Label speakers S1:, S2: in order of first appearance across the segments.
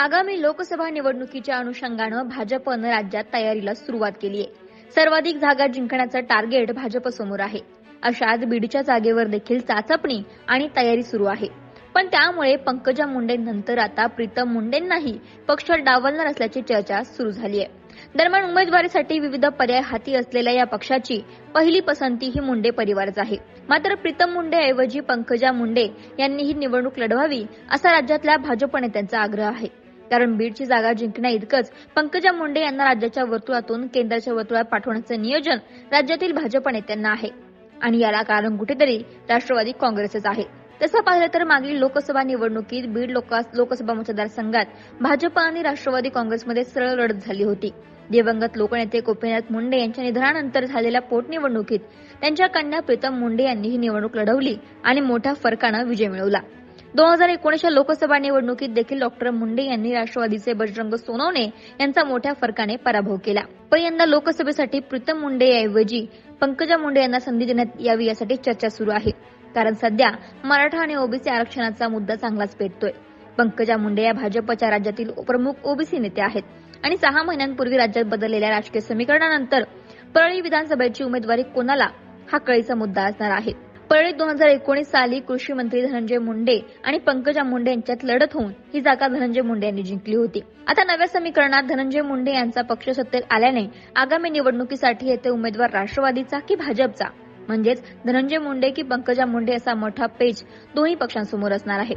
S1: आगामी लोकसभा निवडणुकीच्या अनुषंगानं भाजपनं राज्यात तयारीला सुरुवात केली आहे सर्वाधिक जागा जिंकण्याचं टार्गेट भाजपसमोर आहे. अशात बीडच्या जागेवर देखील चाचपणी आणि तयारी सुरू आहे. पण त्यामुळे पंकजा मुंडे नंतर आता प्रीतम मुंडेंनाही पक्ष डावलणार असल्याची चर्चा सुरू झाली आहे दरम्यान उमेदवारीसाठी विविध पर्याय हाती असलेल्या या पक्षाची पहिली पसंती ही मुंडे परिवारच आहे. मात्र प्रीतम मुंडे ऐवजी पंकजा मुंडे यांनी ही निवडणूक लढवावी असा राज्यातल्या भाजप नेत्यांचा आग्रह आहे. कारण बीडची जागा जिंकण्या इतकंच पंकजा मुंडे यांना राज्याच्या वर्तुळातून केंद्राच्या वर्तुळात पाठवण्याचं नियोजन राज्यातील भाजप नेत्यांना आहे. आणि याला कारण कुठेतरी राष्ट्रवादी काँग्रेसच आहे. तसं पाहिलं तर मागील लोकसभा निवडणुकीत बीड लोकसभा मतदारसंघात भाजप आणि राष्ट्रवादी काँग्रेसमध्ये सरळ लढत झाली होती. दिवंगत लोकनेते गोपीनाथ मुंडे यांच्या निधनानंतर झालेल्या पोटनिवडणुकीत त्यांच्या कन्या प्रीतम मुंडे यांनी ही निवडणूक लढवली आणि मोठ्या फरकानं विजय मिळवला. दोन हजार एकोणीसच्या लोकसभा निवडणुकीत देखील डॉक्टर मुंडे यांनी राष्ट्रवादीचे बजरंग सोनवणे यांचा मोठ्या फरकाने पराभव केला. पण यंदा लोकसभेसाठी प्रीतम मुंडे याऐवजी पंकजा मुंडे यांना संधी देण्यात यावी यासाठी चर्चा सुरू आहे. कारण सध्या मराठा आणि ओबीसी आरक्षणाचा मुद्दा चांगलाच पेटतोय. पंकजा मुंडे या भाजपच्या राज्यातील प्रमुख ओबीसी नेते आहेत आणि सहा महिन्यांपूर्वी राज्यात बदललेल्या राजकीय समीकरणानंतर परळी विधानसभेची उमेदवारी कोणाला हा कळीचा मुद्दा असणार आहे. परळीत दोन हजार एकोणीस साली कृषी मंत्री धनंजय मुंडे आणि पंकजा मुंडे यांच्यात लढत होऊन ही जागा धनंजय मुंडे यांनी जिंकली होती. आता नव्या समीकरणात धनंजय मुंडे यांचा पक्ष सत्तेत आल्याने आगामी निवडणुकीसाठी येथे उमेदवार राष्ट्रवादीचा की भाजपचा? म्हणजेच धनंजय मुंडे की पंकजा मुंडे असा मोठा पेच दोन्ही पक्षांसमोर असणार आहे.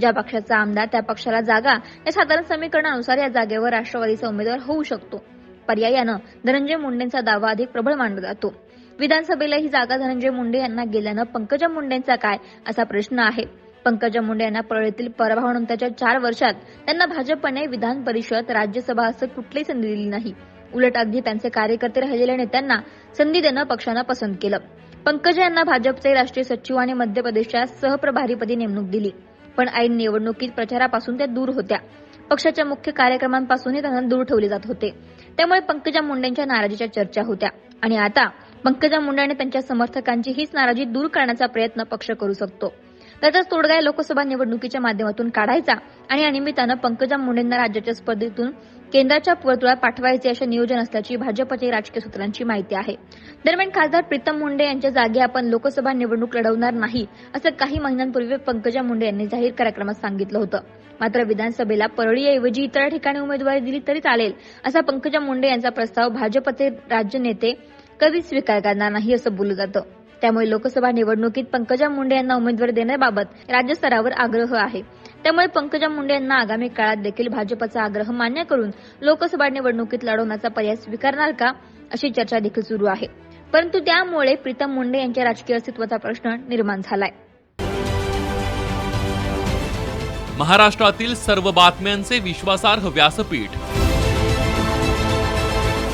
S1: ज्या पक्षाचा आमदार त्या पक्षाला जागा या साधारण समीकरणानुसार या जागेवर राष्ट्रवादीचा उमेदवार होऊ शकतो. पर्यायानं धनंजय मुंडेंचा दावा अधिक प्रबळ मानला जातो. विधानसभेला ही जागा धनंजय मुंडे यांना गेल्यानं पंकजा मुंडेंचा काय असा प्रश्न आहे. पंकजा मुंडे यांना परळीतील पराभवानंतरच्या चार वर्षात त्यांना भाजपने विधान परिषद राज्यसभा असं कुठलीही संधी दिली नाही. उलट अगदी त्यांचे कार्यकर्ते राहिलेल्या नेत्यांना संधी देणं पक्षानं पसंत केलं. पंकजा यांना भाजपचे राष्ट्रीय सचिव आणि मध्य प्रदेशच्या सहप्रभारीपदी नेमणूक दिली. पण ऐन निवडणुकीत प्रचारापासून त्या दूर होत्या. पक्षाच्या मुख्य कार्यक्रमांपासूनही त्यांना दूर ठेवले जात होते. त्यामुळे पंकजा मुंडेंच्या नाराजीच्या चर्चा होत्या. आणि आता पंकजा मुंडे आणि त्यांच्या समर्थकांची हीच नाराजी दूर करण्याचा प्रयत्न पक्ष करू शकतो. त्याचाच तोडगा या लोकसभा निवडणुकीच्या माध्यमातून काढायचा आणि या निमित्तानं पंकजा मुंडेंना राज्याच्या स्पर्धेतून केंद्राच्या वर्तुळात पाठवायचे असे नियोजन असल्याची भाजपच्या राजकीय सूत्रांची माहिती आहे. दरम्यान खासदार प्रीतम मुंडे यांच्या जागी आपण लोकसभा निवडणूक लढवणार नाही असं काही महिन्यांपूर्वी पंकजा मुंडे यांनी जाहीर कार्यक्रमात सांगितलं होतं. मात्र विधानसभेला परळीऐवजी इतर ठिकाणी उमेदवारी दिली तरी चालेल असा पंकजा मुंडे यांचा प्रस्ताव भाजपचे राज्य नेते कधीच स्वीकार करणार नाही असं बोललं जातं. त्यामुळे लोकसभा निवडणुकीत पंकजा मुंडे यांना उमेदवार देण्याबाबत राज्यस्तरावर आग्रह आहे. त्यामुळे पंकजा मुंडे यांना आगामी काळात देखील भाजपचा आग्रह मान्य करून लोकसभा निवडणुकीत लढवण्याचा पर्याय स्वीकारणार का अशी चर्चा देखील सुरू आहे. परंतु त्यामुळे प्रीतम मुंडे यांच्या राजकीय अस्तित्वाचा प्रश्न निर्माण झालाय.
S2: महाराष्ट्रातील सर्व बातम्यांचे विश्वासार्ह व्यासपीठ